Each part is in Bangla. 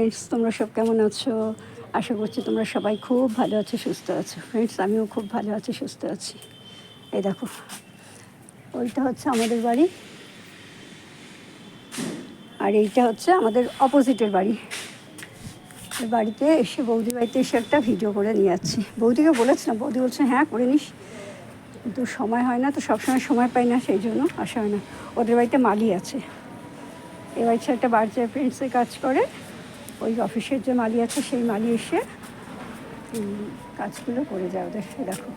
ফ্রেন্ডস তোমরা সব কেমন আছো? আশা করছি তোমরা সবাই খুব ভালো আছো, সুস্থ আছো। ফ্রেন্ডস আমিও খুব ভালো আছি, সুস্থ আছি। এই দেখো, ওইটা হচ্ছে আমাদের বাড়ি। আর এইটা হচ্ছে আমাদের অপোজিটের বাড়ি। বাড়িতে এসে বৌদি বাড়িতে এসে একটা ভিডিও করে নিয়ে যাচ্ছি। বৌদিকে বলেছিলাম বৌদি বলছে হ্যাঁ করে নিস। কিন্তু সময় হয় না, তো সবসময় সময় পাই না, সেই জন্য আসা হয় না। ওদের বাড়িতে মালি আছে। এ বাড়িতে একটা বার্জার ফ্রেন্ডসে কাজ করে ওই অফিসের যে মালি আছে, সেই মালি এসে কাজগুলো করে যায় ওদের দেখো।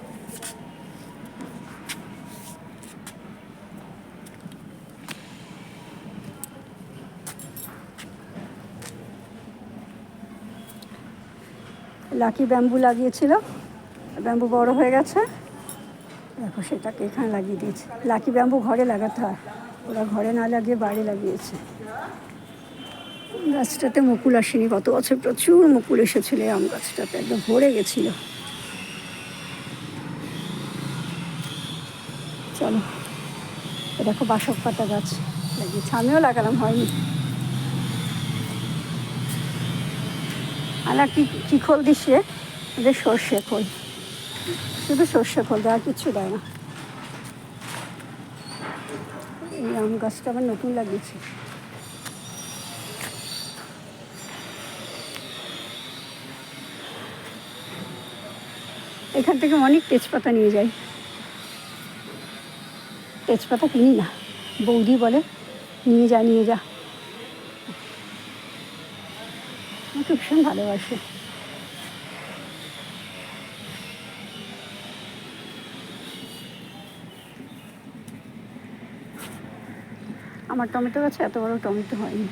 লাকি ব্যাম্বু লাগিয়েছিল। ব্যাম্বু বড় হয়ে গেছে। দেখো সেটাকে এখানে লাগিয়ে দিয়েছে। লাকি ব্যাম্বু ঘরে লাগাতে হয়। ওরা ঘরে না লাগিয়ে বাড়ি লাগিয়েছে। গাছটাতে মুকুল আসেনি, গত বছর প্রচুর মুকুল এসেছিল আম গাছটাতে একদম ভরে গেছিল। চলো দেখো বাসক পাতা গাছ লাগিয়েছে আমিও লাগালাম, হয়নি। আলা কি কি খোল দিছে ওদের সর্ষে খোল। শুধু সর্ষে খোল আর কিচ্ছু দেয় না। এই আম গাছটা আবার নতুন লাগিয়েছি। এখান থেকে অনেক তেজপাতা নিয়ে যাই। তেজপাতা কিনি না। বৌদি বলে, নিয়ে যা নিয়ে যা। আমাকে ভীষণ ভালোবাসে। আমার টমেটো গাছে এত বড় টমেটো হয়নি।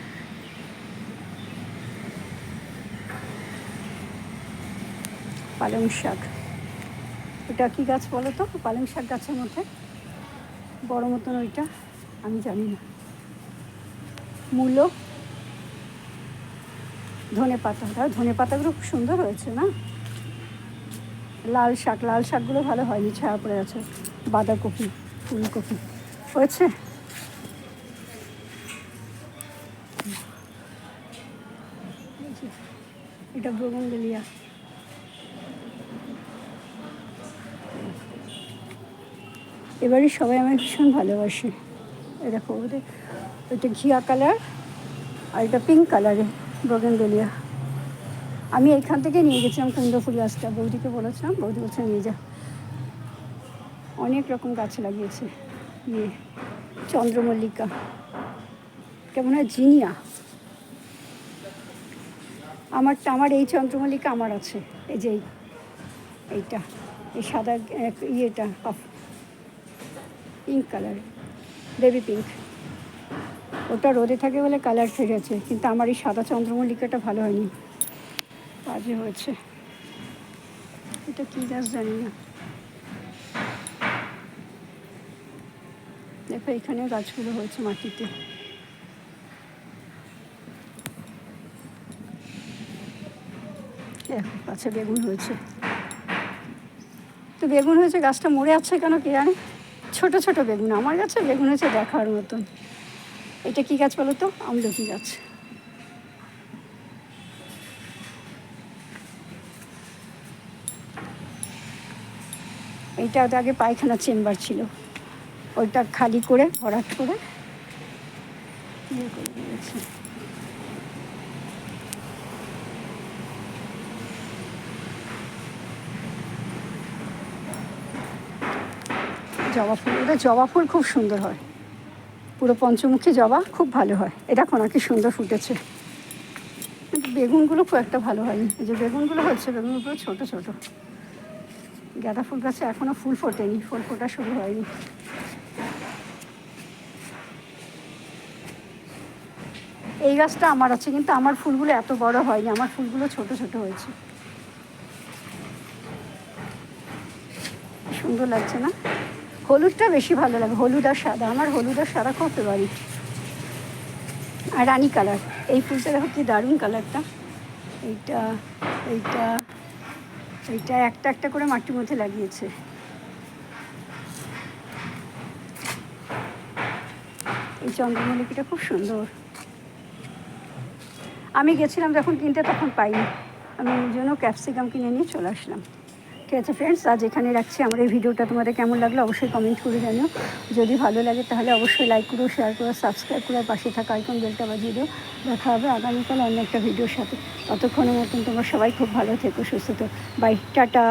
পালং শাক। এটা কি গাছ বলো তো? পালং শাক গাছের মধ্যে। বড় মতন ওইটা, আমি জানি না। মূলো, ধনে পাতা। ধনে পাতাগুলো খুব সুন্দর হয়েছে না? লাল শাক, লাল শাকগুলো ভালো হয়নি, ছায়া পড়ে আছে বাঁধাকপি, ফুলকপি, হয়েছে? এটা ব্রোগনভেলিয়া এবারে সবাই আমার ভীষণ ভালোবাসে। এ দেখো, ওদের, ওইটা ঘিয়া কালার আর এটা পিঙ্ক কালারে ব্রোগেনভেলিয়া আমি এইখান থেকে নিয়ে গেছিলাম কুন্দ ফুল গাছটা, বৌদিকে বলেছিলাম, বৌদি বলছে, নিয়ে যা। অনেক রকম গাছ লাগিয়েছে ইয়ে চন্দ্রমল্লিকা। কেমন হয়? জিনিয়া। আমারটা, আমার এই চন্দ্রমল্লিকা আমার আছে, এই যে এইটা, এই সাদা ইয়েটা পিঙ্ক কালার বেবি পিঙ্ক ওটা রোদে থাকে বলে কালার ফেরেছে কিন্তু আমার এই সাদা চন্দ্রমল্লিকাটা ভালো হয়নি। বাজে হয়েছে। এটা কী গাছ জানি না। দেখো এখানে গাছগুলো হয়েছে মাটিতে। দেখো বেগুন হয়েছে। তো বেগুন হয়েছে, গাছটা মরে আছে কেন কে জানে? ছোট ছোট বেগুন, আমার গাছে বেগুন হয়েছে দেখার মতন। এটা কি গাছ বলো তো? আমলকি গাছ? এইটা তো আগে পায়খানা চেম্বার ছিল। ওইটা খালি করে, ভরাট করে। করে জবা ফুল ওটা জবা ফুল খুব সুন্দর হয়। পুরো পঞ্চমুখী জবা খুব ভালো হয়। এটা দেখো না কি সুন্দর ফুটেছে। বেগুনগুলো খুব একটা ভালো হয়নি। এই যে বেগুনগুলো হচ্ছে, বেগুনগুলো ছোট ছোট। গাঁদা ফুল গাছে এখনও ফুল ফোটেনি, ফুল ফোটা শুরু হয়নি। এই গাছটা আমার আছে, কিন্তু আমার ফুলগুলো এত বড় হয়নি। আমার ফুলগুলো ছোট ছোট হয়েছে। সুন্দর লাগছে না? হলুদটা বেশি ভালো লাগে, হলুদ আর সাদা। আমার হলুদ আর সাদা খুব ফেভারিট আর রানী কালার। এই ফুলটা দেখো কি দারুণ কালারটা। এইটা এইটা এইটা একটা একটা করে মাটির মধ্যে লাগিয়েছে। এই চন্দ্রমল্লিকাটা খুব সুন্দর। আমি গেছিলাম যখন কিনতে, তখন পাইনি। আমি ওই জন্য ক্যাপসিকাম কিনে নিয়ে চলে আসলাম। ঠিক আছে ফ্রেন্ডস আজ এখানে রাখছি। আমার এই ভিডিওটা তোমাদের কেমন লাগল অবশ্যই কমেন্ট করে জানিও। যদি ভালো লাগে তাহলে অবশ্যই লাইক করো শেয়ার করো সাবস্ক্রাইব করে পাশে থাকা আইকন বেলটা বাজিয়ে দিও। দেখা হবে আগামীকাল অন্য একটা ভিডিওর সাথে। ততক্ষণের মতন তোমরা সবাই খুব ভালো থেকো, সুস্থ তো বাই টাটা।